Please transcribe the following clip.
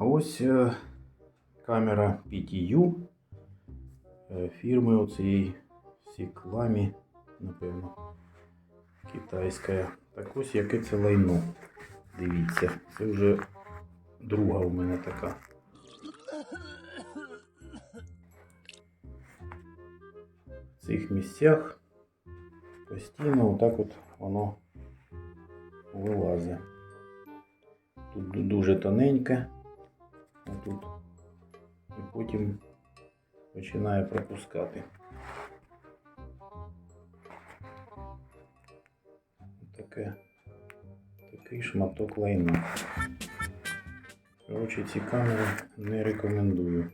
ось е, камера PTU е, фірми оцієї Сікламі, напевно, китайська. Так ось яке це лайно. Дивіться, це вже друга у мене така. В цих місцях постійно отак от воно вилазить. Тут дуже тоненьке, а тут і потім починає пропускати. Таке, такий шматок лайна. Коротше, ці камери не рекомендую.